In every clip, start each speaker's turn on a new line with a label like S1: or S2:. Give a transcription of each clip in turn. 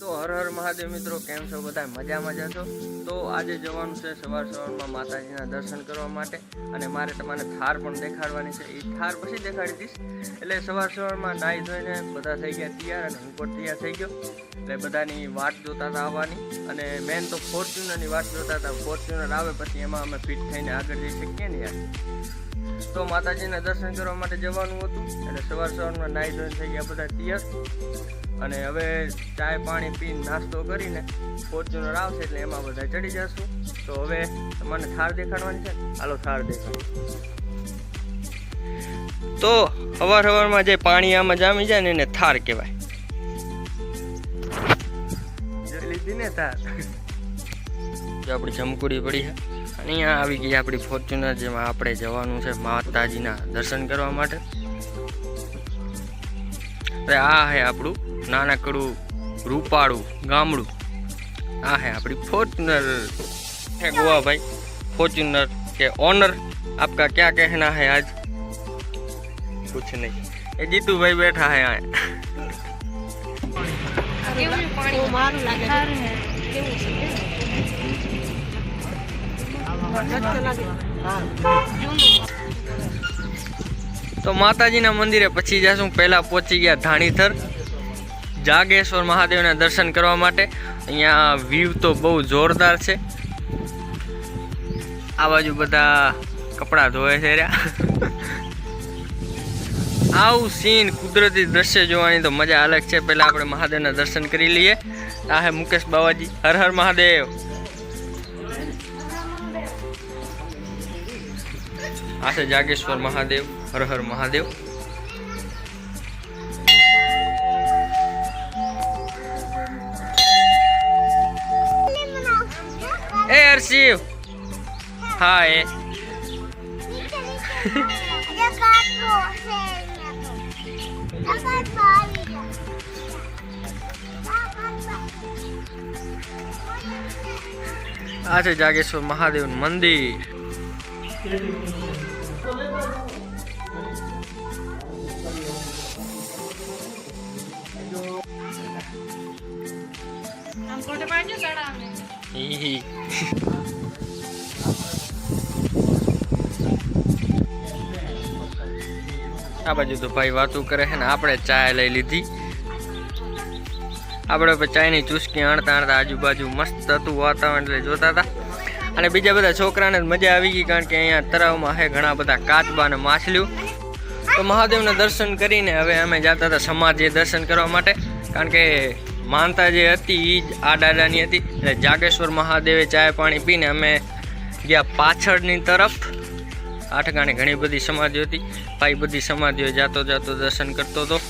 S1: તો હર હર મહાદેવ મિત્રો, કેમ છો બધા? મજામાં જશો તો આજે જવાનું છે સવાર સવારમાં માતાજીના દર્શન કરવા માટે અને મારે તમારે થાર પણ દેખાડવાની છે. એ થાર પછી દેખાડી દઈશ. એટલે સવાર સવારમાં નાહી ધોઈને બધા થઈ ગયા તૈયાર અને હું પણ તૈયાર થઈ ગયો. એટલે બધાની વાટ જોતા હતા આવવાની. અને મેન તો ફોર્ચ્યુનરની વાટ જોતા હતા ફોર્ચ્યુનર આવે પછી એમાં અમે ફિટ થઈને આગળ જઈ શકીએ ને યાર. તો માતાજીના દર્શન કરવા માટે જવાનું હતું. અને સવાર સવારમાં નાઈ ધોઈને થઈ ગયા બધા તૈયાર. અને હવે ચાય પાણી પીને નાસ્તો કરીને ફોર્ચ્યુનર આવશે એટલે એમાં બધા ચડી જશું. તો હવે મને થાર દેખાડવાની છે? હાલો થાર દેખાડ. તો અવાર સવારમાં જે પાણી આમાં જામી જાય ને એને થાર કહેવાય. લીધી ને આપણી જમકુડી પડી છે. અને અહીંયા આવી ગઈ આપણી ફોર્ચ્યુનર, જેમાં આપણે જવાનું છે માતાજીના દર્શન કરવા માટે. અરે આ હે આપણું નાનકડું રૂપાળું ગામડું. આ છે આપણી ફોર્ચ્યુનર. હે ગોવાભાઈ ફોર્ચ્યુનર કે ઓનર, આપકા ક્યાં કહેના હે આજ?
S2: કુછ નહીં. એ જીતુભાઈ બેઠા હે આ
S1: તો માતાજીના મંદિરે પછી જશું. પહેલા પહોંચી ગયા ધાણીથર જાગેશ્વર મહાદેવના દર્શન કરવા માટે. અહીંયા વ્યૂ તો બહુ જોરદાર છે. આ બાજુ બધા કપડાં ધોવે છે રહ્યા. આવું સીન કુદરતી દ્રશ્ય જોવાની તો મજા અલગ છે. પહેલાં આપણે મહાદેવના દર્શન કરી લઈએ. આ હે મુકેશ બાવાજી. હર હર મહાદેવ. આ છે જાગેશ્વર મહાદેવ. હર હર મહાદેવ. એ હર્ષિવ હા, એ. આ છે જાગેશ્વર મહાદેવનું મંદિર.
S2: આમ કોટે પાડજો ચડાવને
S1: આ બાજુ તો ભાઈ વાતું કરે છે ને આપણે ચાય લઈ લીધી. આપણે ચાયની ચુસ્કી આણતા આણતા આજુબાજુ મસ્ત હતું વાતાવરણ એટલે જોતા હતા. અને બીજા બધા છોકરાને મજા આવી ગઈ કારણ કે અહીંયા તળાવમાં છે ઘણા બધા કાચબા અને માછલીઓ. તો મહાદેવના દર્શન કરીને હવે અમે જતા હતા સમાધિએ દર્શન કરવા માટે. કારણ કે માનતા જે હતી એ જ આ દાદાની હતી. એટલે જાગેશ્વર મહાદેવે ચાય પાણી પીને અમે ગયા પાછળની તરફ. આઠ ઠેકાણે ઘણી બધી સમાધિ હતી. પાઈ બધી સમાધિઓ જાતો જાતો દર્શન કરતો હતો.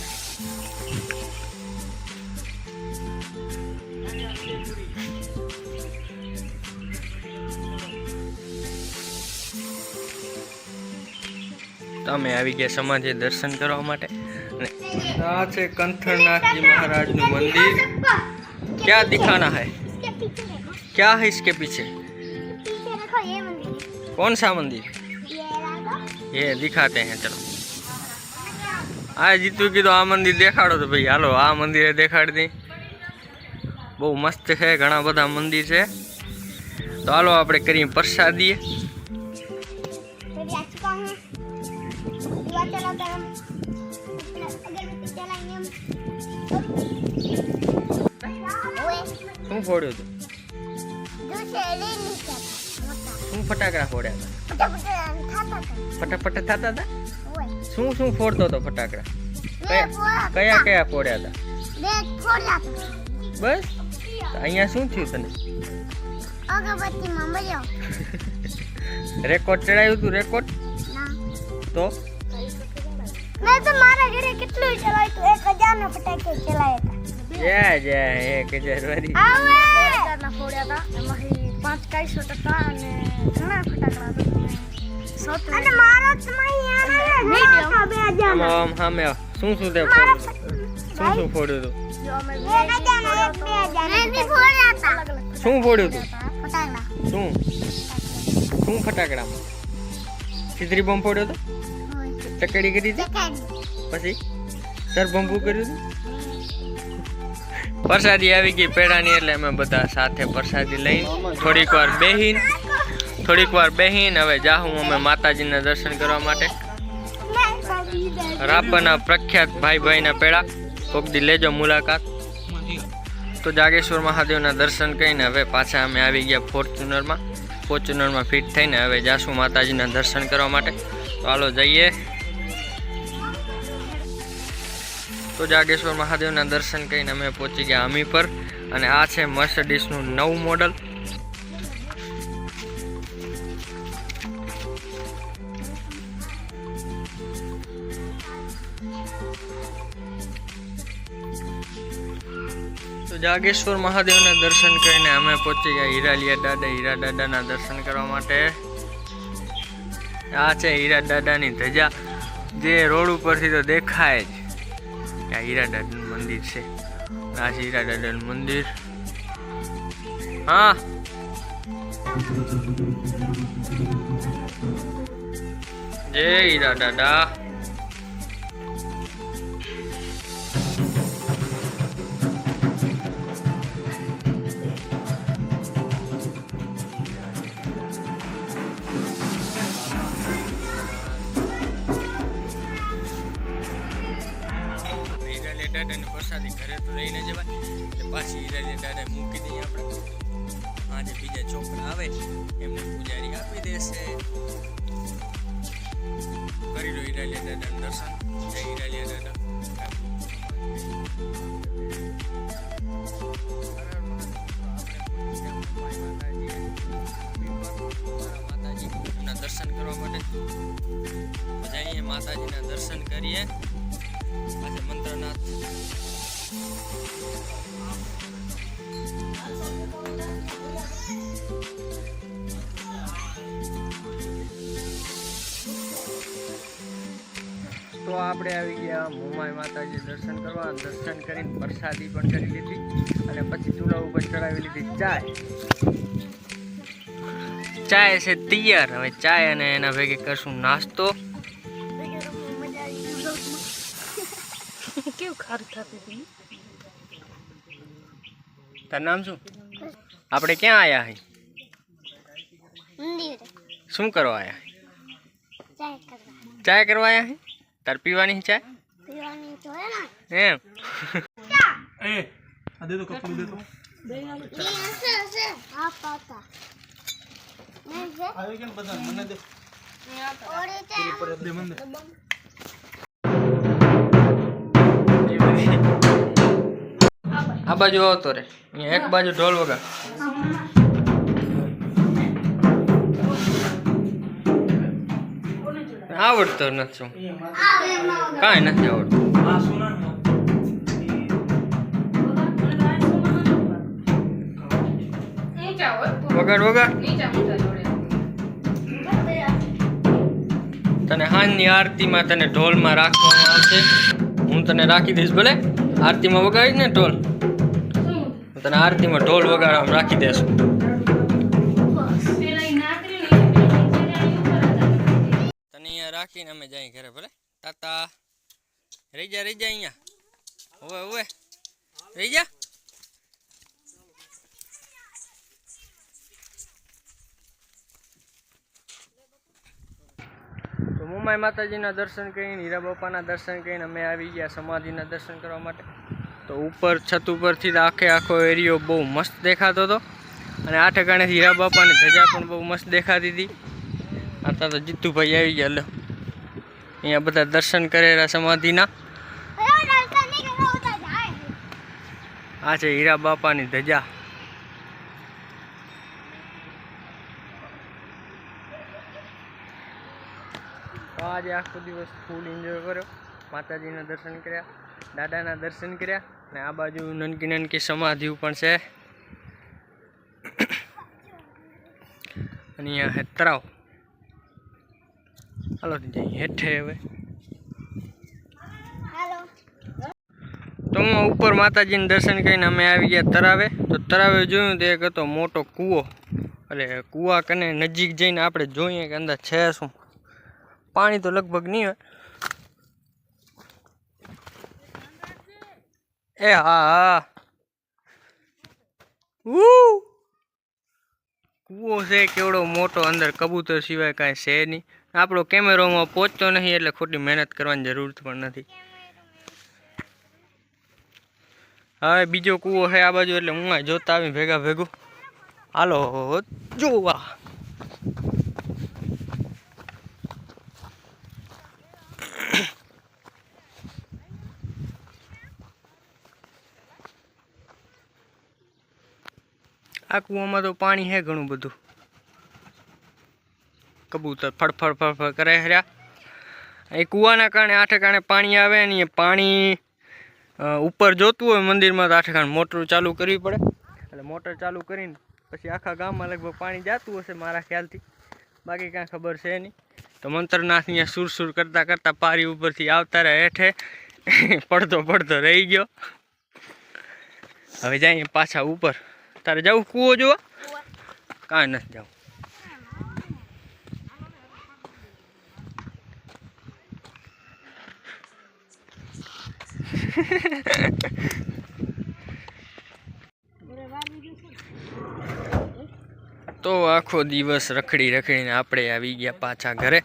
S1: તમે આવી ગયા સમાજે દર્શન કરવા માટે. આ છે કંથરનાથજી મહારાજનું મંદિર. ક્યાં દિખાના હૈ? ક્યાં હૈ ઇસકે પીછે કોણ સા મંદિર? ये दिखाते हैं चलो આ જીતું કીધું આ મંદિર દેખાડો તો ભાઈ હાલો આ મંદિરે દેખાડી દઈ બહુ મસ્ત છે ઘણા બધા મંદિર છે તો હાલો આપણે કરીએ પ્રસાદીએ શું ફોડ્યું તું શું ફટાકડા ફોડ્યા હતા ફટાફટ થતા હતા શું શું ફોડતો હતો ફટાકડા? કયા કયા કયા ફોડ્યા હતા? બસ? તો અહીંયા શું થયું તને?
S3: અગરબત્તીમાં મળ્યો.
S1: રેકોર્ડ ચડાવ્યું તું રેકોર્ડ? તો?
S3: મેં તો મારા ઘરે કેટલું ચલાવ્યું તું એક હજાર નો ફટાકે ચલાવ્યા
S1: જય જય એક હજાર વારી
S3: હતા
S2: બે હજારના ફોડ્યા હતા. એમાંથી પાંચ કાઈસો ટકા અને ઘણા ફટાકડા
S3: અને મારો તમારી.
S1: શું શું તે શું શું ફોડ્યું
S3: હતા.
S1: શું ફોડ્યું તું?
S3: ફટાકડા.
S1: શું? શું ફટાકડામાં ખીચડી બોમ્બ ફોડ્યો તો? ચકડી કરી હતી? પછી? સરબંબુ કર્યું હતું? પ્રસાદી આવી ગઈ પેડાની એટલે અમે બધા સાથે પ્રસાદી લઈને થોડીક વાર બેહીન, થોડીક વાર બેહીન હવે જાહું અમે માતાજીના દર્શન કરવા માટે. રાપરના પ્રખ્યાત ભાઈ ભાઈના પેડા. કોકદી લેજો મુલાકાત. તો જાગેશ્વર મહાદેવના દર્શન કરીને હવે પાછા અમે આવી ગયા ફોર્ચ્યુનરમાં. ફોર્ચ્યુનરમાં ફિટ થઈને હવે જાશું માતાજીના દર્શન કરવા માટે. તો હાલો જઈએ. તો જાગેશ્વર મહાદેવના દર્શન કરીને અમે પહોંચી ગયા અમી પર. અને આ છે મર્સડીસનું નવું મોડલ તો જાગેશ્વર મહાદેવના દર્શન કરીને અમે પહોંચી ગયા હીરાલિયા દાદા. હીરા દાદાના દર્શન કરવા માટે. આ છે હીરા દાદાની ધજા. જે રોડ ઉપરથી તો દેખાય જ. આ દાદાનું મંદિર છે. આ છે હીરા દાદાનું મંદિર. હા. જય હીરા દાદા હીરાલિયા દાદાની પ્રસાદી ઘરે તો લઈને જવાય. એટલે પાછી હીરાલિયા દાદા મૂકી દઈએ આપણે. આજે બીજા છોકરા આવે. એમને પૂજારી આપી દેશે. કરી લો હીરાલિયા દાદાનું દર્શન. જય હીરાલિયા દાદા. માતાજીના દર્શન કરવા માટે. તો જઈએ માતાજીના દર્શન કરીએ. આજે મંત્રનાથ તો આપણે આવી ગયા મુંબાઈ માતાજી દર્શન કરવા. દર્શન કરીને પ્રસાદી પણ કરી લીધી અને પછી ચૂલા ઉપર ચડાવી લીધી ચાય. ચાય છે તૈયાર. હવે ચાય અને એના ભેગે કરશું નાસ્તો.
S2: કેવું થતું હતું
S1: તારું નામ શું? આપણે ક્યાં આવ્યા હી? શું કરવા આવ્યા
S3: ચાય કરવા.
S1: આયા આવ્યા હી? તાર પીવાની ચા ચાય?
S3: પીવાની તો હે
S1: એમ.
S4: એ આ દે તો કપડું દે તો.
S3: એ હશે હશે હા પાતા નહીં છે
S4: આવી કે બધા? મને દે.
S3: ઓરે
S4: દે મને દે.
S1: આ બાજુ આવતો રે. અહીંયા એક બાજુ ઢોલ વગર. આવડતો નથી. કાંઈ નથી આવડતું. વગાડ વગાડ તને હાંજની આરતીમાં તને ઢોલમાં રાખવામાં આવશે. હું તને રાખી દઈશ ભલે. આરતીમાં વગાડીશ ને ઢોલ. તને આરતીમાં ઢોલ વગાડવામાં રાખી દેશું. તને અહીંયા રાખીને અમે જઈએ ઘરે ભલે. તાતા. રહી જા રહી જા અહીંયા. ઓવે ઓવે રહી જા. મુંબાઈ માતાજીના દર્શન કરીને, હીરા બાપાના દર્શન કરીને અમે આવી ગયા સમાધિના દર્શન કરવા માટે. તો ઉપર છત ઉપરથી આખે આખો એરિયો બહુ મસ્ત દેખાતો હતો. અને આ ઠેકાણેથી હીરા બાપાની ધજા પણ બહુ મસ્ત દેખાતી હતી. આતા તો જીતુભાઈ આવી ગયા, લો. અહીંયા બધા દર્શન કરેલા સમાધિના. આ છે હીરા બાપાની ધજા. આજે આખો દિવસ ફૂલ એન્જોય કર્યો. માતાજીના દર્શન કર્યા, દાદાના દર્શન કર્યા. અને આ બાજુ નનકી નનકી સમાધિ પણ છે. અને અહીંયા હે તળાવ હાલો જઈએ હેઠે હવે. તો હું ઉપર માતાજીને દર્શન કરીને અમે આવી ગયા તરાવે. તો તરાવે જોયું તો એક હતો મોટો કૂવો. એટલે કૂવા કને નજીક જઈને આપણે જોઈએ કે અંદર છે શું. પાણી તો લગભગ નહીં હોય. એ હા હા ઉ! કૂવો છે કેવડો મોટો અંદર કબૂતર સિવાય કાંઈ છે નહીં. આપણો કેમેરોમાં પહોંચતો નહીં એટલે ખોટી મહેનત કરવાની જરૂર પણ નથી. હવે બીજો કૂવો છે આ બાજુ એટલે હું આ જોતા આવી ભેગા ભેગું. હાલો જોવા. આ કૂવામાં તો પાણી છે ઘણું બધું. કબૂતર ફડફડ ફડફડ કરે હર્યા એ કૂવાના કારણે આઠે કારણે પાણી આવે ને એ પાણી ઉપર જોતું હોય મંદિરમાં તો આઠે કારણે મોટર ચાલુ કરવી પડે. એટલે મોટર ચાલુ કરીને પછી આખા ગામમાં લગભગ પાણી જતું હશે મારા ખ્યાલથી. બાકી કાંઈ ખબર છે નહીં. તો મંત્રનાથ અહીંયા સુર સુર કરતાં કરતાં પારી ઉપરથી આવતા રહ્યા હેઠે. પડતો પડતો રહી ગયો. હવે જઈએ પાછા ઉપર. તારે જવું કૂવો જોવા? કાંઈ નથી જવું. તો આખો દિવસ રખડી રખડીને આપણે આવી ગયા પાછા ઘરે.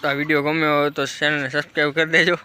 S1: તો આ વીડિયો ગમ્યો હોય તો ચેનલને સબસ્ક્રાઈબ કરી દેજો.